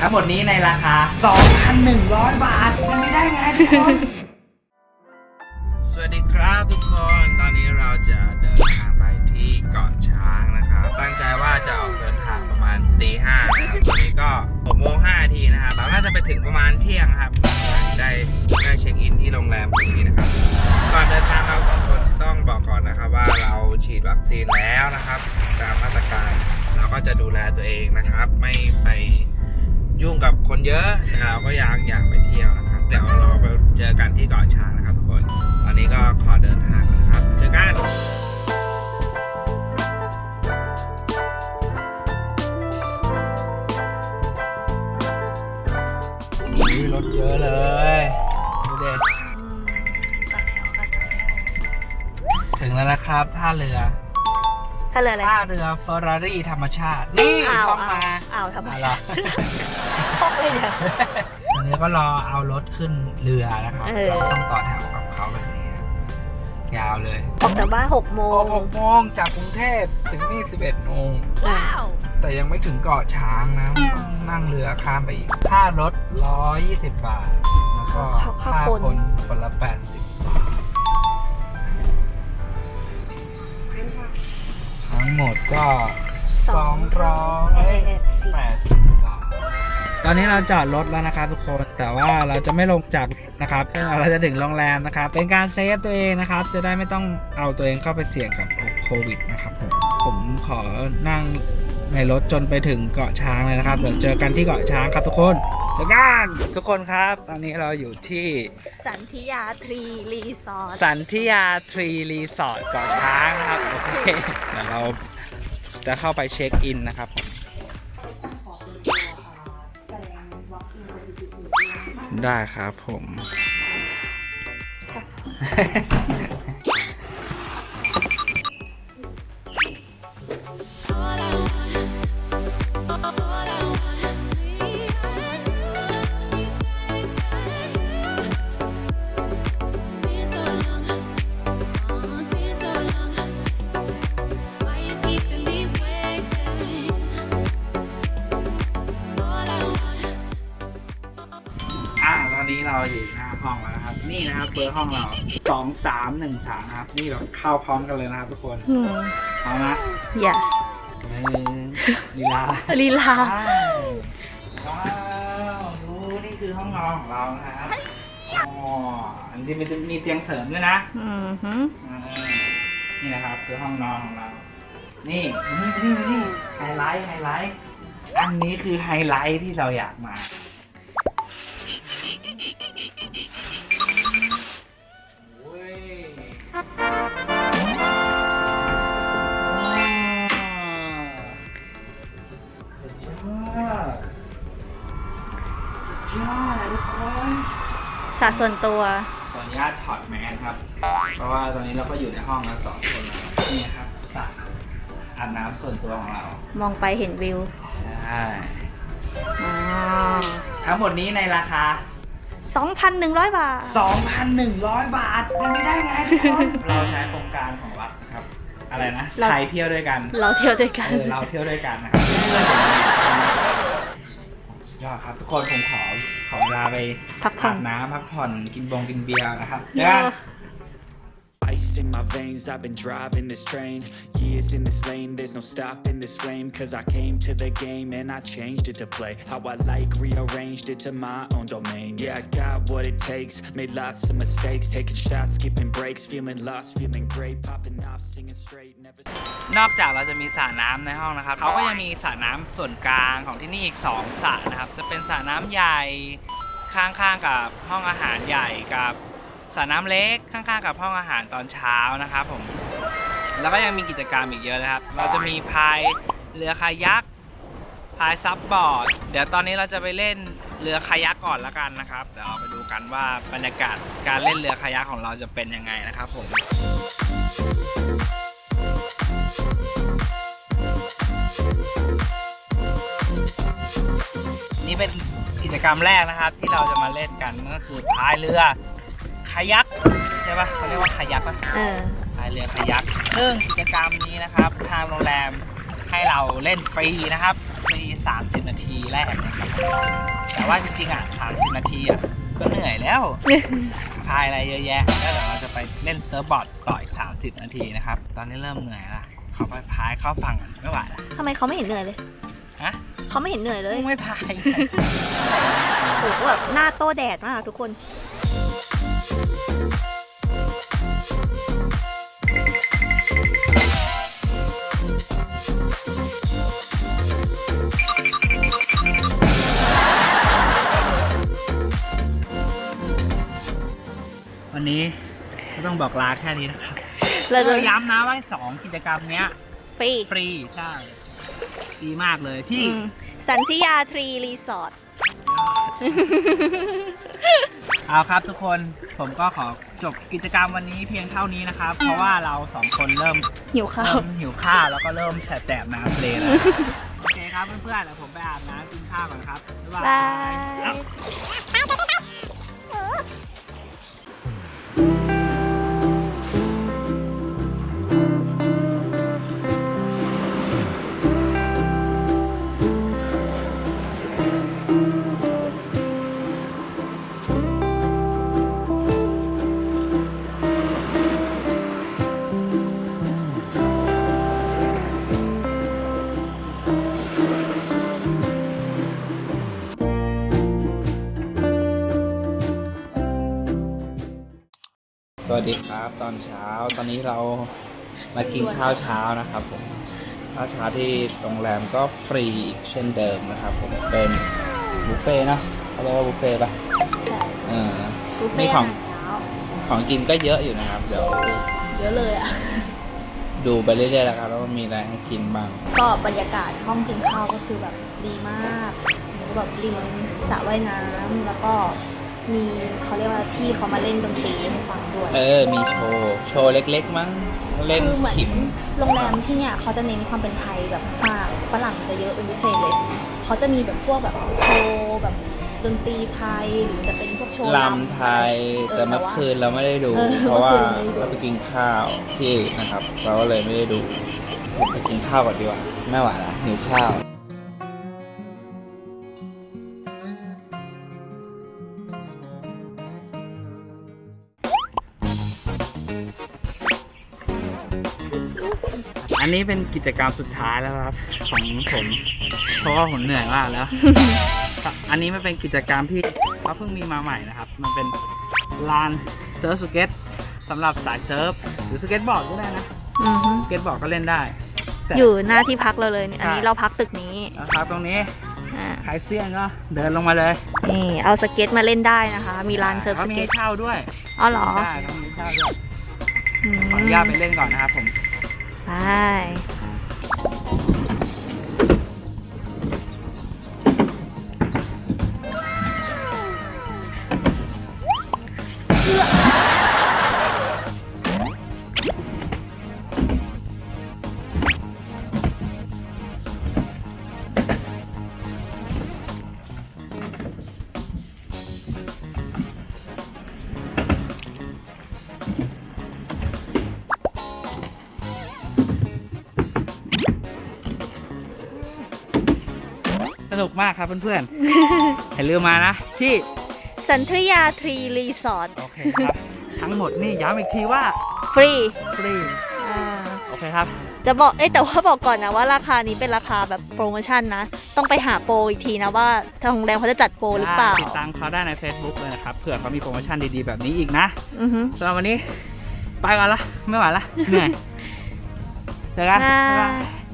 ทั้งหมดนี้ในราคา 2,100 บาทมันไม่ได้ไงทุกคนสวัสดีครับทุกคน ตอนนี้เราจะเดินทางไปที่เกาะช้างนะครับ ตั้งใจว่าจะออกเดินทางประมาณตีห้านะครับตอนนี้ก็6โมง5นาทีนะครับเราน่าจะไปถึงประมาณเที่ยงครับ ได้ได้เช็คอินที่โรงแรมตรงนี้นะครับ ก่อนเดินทางเราสองคนต้องบอกก่อนนะครับว่าเราฉีดวัคซีนแล้วนะครับ ตามมาตรการเราก็จะดูแลตัวเองนะครับ ไม่ไป ยุ่งกับคนเยอะแต่เราก็อยากอยากไปเที่ยวนะครับ เดี๋ยวเราไปเจอกันที่เกาะช้างนะครับทุกคน ตอนนี้ก็ขอเดินทางก่อนนะครับ เจอกันมีรถเยอะเลยดูเด็ดถึงแล้วนะครับท่าเรือ ท่าเรืออะไรท่าเรือเฟอร์รารี่ธรรมชาติ นี่ท่องมาเอาธรรมชาติท่องไปเนี่ยตอนนี้ก็รอเอารถขึ้นเรือนะครับต้องต่อแถวกับเขาแบบนี้ยาวเลย ออกจากบ้านกโมงหกโมงจากกรุงเทพถึงนี่สิบเอ็ดโมงแต่ยังไม่ถึงเกาะช้างนะต้องนั่งเรือข้ามไปอีกค่ารถร้อยยี่สิบบาท แล้วก็ค่าคนคนลสิบ ก็สองร้อยเอ็ดสิบแปดสิบบาทตอนนี้เราจอดรถแล้วนะครับทุกคน แต่ว่าเราจะไม่ลงจากรถนะครับเราจะถึงโรงแรมนะครับ เป็นการเซฟตัวเองนะครับ จะได้ไม่ต้องเอาตัวเองเข้าไปเสี่ยงกับโควิดนะครับผมผมขอนั่งในรถจนไปถึงเกาะช้างเลยนะครับ เดี๋ยวเจอกันที่เกาะช้างครับทุกคนเจอกันทุกคนครับ ตอนนี้เราอยู่ที่สันทิยาทรีรีสอร์ทสันทิยาทรีรีสอร์ทเกาะช้างนะครับโอเคเดี๋ยวเรา จะเข้าไปเช็คอินนะครับ ได้ครับผม นนี้เราอยู่หน้าห้องแล้วนะครับ นี่นะครับเบอร์ห้องเราสองสามหนึ่งสามครับ นี่เราเข้าพร้อมกันเลยนะครับทุกคนอืมพร้อมนะ yes หนึ่งลีลาลีลาว้าวว้าวดูนี่คือห้องนอนของเรานะครับอ๋ออันนี้มีมีเตียงเสริมด้วยนะ อืมฮึอ่านี่นะครับคือห้องนอนของเรา นี่นี่นี่นี่ไฮไลท์ไฮไลท์ อันนี้คือไฮไลท์ที่เราอยากมา สาส่วนตัวขออนุญาตช็อตแมนครับ เพราะว่าตอนนี้เราก็อยู่ในห้องกันสองคนแล้วนี่ครับสระอาบน้ำส่วนตัวของเรามองไปเห็นวิวใช่อ๋อทั้งหมดนี้ในราคา2,100 บาท 2,100 บาทเป็นไม่ได้ไงทุกคนเราใช้โครงการของรัฐนะครับ อะไรนะเรา ไทยเที่ยวด้วยกันเราเที่ยวด้วยกัน เออเราเที่ยวด้วยกันนะครับสุด ยอดครับทุกคนผมขอขอเวลาไปพักผ่ออาน บน้ำพักผ่อนกินบงกินเบียร์นะครับเจอกัน Ice in my veins, I've been driving this train. Years in this lane, there's no stopping this flame. Cause I came to the game and I changed it to play. How I like, rearranged it to my own domain. Yeah, I got what it takes, made lots of mistakes. Taking shots, skipping breaks, feeling lost, feeling great. Popping off, singing straight, never. นอกจากเราจะมีสระน้ำในห้องนะครับเขาก็ยังมีสระน้ำส่วนกลางของที่นี่อีก2สระนะครับ จะเป็นสระน้ำใหญ่ข้างๆกับห้องอาหารใหญ่กับ สระน้ำเล็กข้างๆกับห้องอาหารตอนเช้านะครับผม แล้วก็ยังมีกิจกรรมอีกเยอะนะครับ เราจะมีพายเรือคายักพายซับบอร์ด เดี๋ยวตอนนี้เราจะไปเล่นเรือคายักก่อนละกันนะครับ เดี๋ยวเราไปดูกันว่าบรรยากาศการเล่นเรือคายักของเราจะเป็นยังไงนะครับผม นี่เป็นกิจกรรมแรกนะครับที่เราจะมาเล่นกันนั่นก็คือพายเรือายักใช่ปะเขาเรียกว่าคายักปะเออพายเรือคายัก ซึ่งกิจกรรมนี้นะครับทางโรงแรมให้เราเล่นฟรีนะครับ ฟรี 30 นาทีแรกนะครับแต่ว่าจริงๆอะ30 นาทีอะก็เหนื่อยแล้ว พายอะไรเยอะแยะแล้วเดี๋ยวเราจะไปเล่นเซิร์ฟบอร์ดต่ออีก 30 นาทีนะครับ ตอนนี้เริ่มเหนื่อยละเขาไปพายเข้าฝั่งกันไม่ไหวละทำไมเขาไม่เห็นเหนื่อยเลย ฮะเขาไม่เห็นเหนื่อยเลย ไม่พาย โอ้โหแบบหน้าโต้แดดมากทุกคน นนี้ก็ต้องบอกลาแค่นี้นะครับเราจะก็ย้ำนะว่าสองกิจกรรมเนี้ยฟรีฟรีใช่ดีมากเลยที่อืมสันธิยาทรีรีสอร์ทเอาครับทุกคนผมก็ขอจบกิจกรรมวันนี้เพียงเท่านี้นะครับ เพราะว่าเราสองคนเริ่มหิวข้าวเริ่มหิวข้าวแล้วก็เริ่มแสบๆน้ำทะเลแล้วโอเคครับเพื่อนๆเดี๋ยวผมไปอาบน้ำกินข้าวก่อนครับบ๊ายบาบาย สวัสดีครับตอนเช้าตอนนี้เรามากินข้าวเช้านะครับผมข้าวเช้าที่โรงแรมก็ฟรีอีกเช่นเดิมนะครับผมเป็นบุฟเฟ่ต์เนอะเขาเรียกว่าบุฟเฟ่ต์ปะใช่เออบุฟมีเฟ่ต์ขอาองหารเช้าของกินก็เยอะอยู่นะครับ เดี๋ยวเยอะเลยอะดูไปเรื่อยๆแล้วครับว่ามีอะไรให้กินบ้าง ก็บรรยากาศห้องกินข้าวก็คือแบบดีมากแบบริมสระว่ายน้ำแล้วก็ มีเขาเรียกว่าพี่เขามาเล่นดนตรีให้ฟังด้วย เออ มีโชว์ โชว์เล็กๆมั้ง เล่นคือเหมือนขิม โรงแรมที่เนี่ยเขาจะเน้นความเป็นไทยแบบมากฝรั่งจะเยอะเป็นพิเศษเลย เขาจะมีแบบพวกแบบโชว์แบบดนตรีไทยหรือจะเป็นพวกโชว์ลำไทยเออแต่เมื่อว่าคืนเราไม่ได้ดู เออเพราะว่าเมื่อคืนไม่ได้ดู เราไปกินข้าวที่อื่นนะครับ เราก็เลยไม่ได้ดูไปกินข้าวก่อนดีกว่าไม่ไหวละหิวข้าว นนี้เป็นกิจกรรมสุดท้ายแล้วครับของผมเพราะว่าผมเหนื่อยมากแล้ว อันนี้มันเป็นกิจกรรมที่เขาเพิ่งมีมาใหม่นะครับ มันเป็นลานเซิร์ฟสเก็ตสำหรับสายเซิร์ฟหรือสเก็ตบอร์ดก็ได้นะอือฮึสเก็ตบอร์ดก็เล่นได้แต่ อยู่หน้าที่พักเราเลยเนี่ยอันนี้ใช่ เราพักตึกนี้นะครับตรงนี้อ่าขายเสื้อก็เดินลงมาเลยนี่เอาสเก็ตมาเล่นได้นะคะ มีลานเซิร์ฟเขาสมีเก็ให้ตเช่าด้วยอ๋อเหรอได้เขามีให้เช่าด้วยมขออนุญาตไปเล่นก่อนนะครับผม ไนุกมากครับเพื่อนๆอย่าลืมมานะ ที่สันทยาทรีรีสอร์ทโอเคครับ ทั้งหมดนี่ย้ำอีกทีว่าฟรีฟรีอ่า โอเคครับ จะบอก เอ้ยแต่ว่าบอกก่อนนะว่าราคานี้เป็นราคาแบบโปรโมชั่นนะ ต้องไปหาโปรอีกทีนะว่าทางโรงแรมเขาจะจัดโปรหรือเปล่า ติดตามเขาได้ใน Facebook เลยนะครับเผื่อเขามีโปรโมชั่นดีๆแบบนี้อีกนะอือฮึ สำหรับวันนี้ ไปก่อนละ ไม่ไหวละเหนื่อยเจอกันบ๊ายบ๊ายบาบายย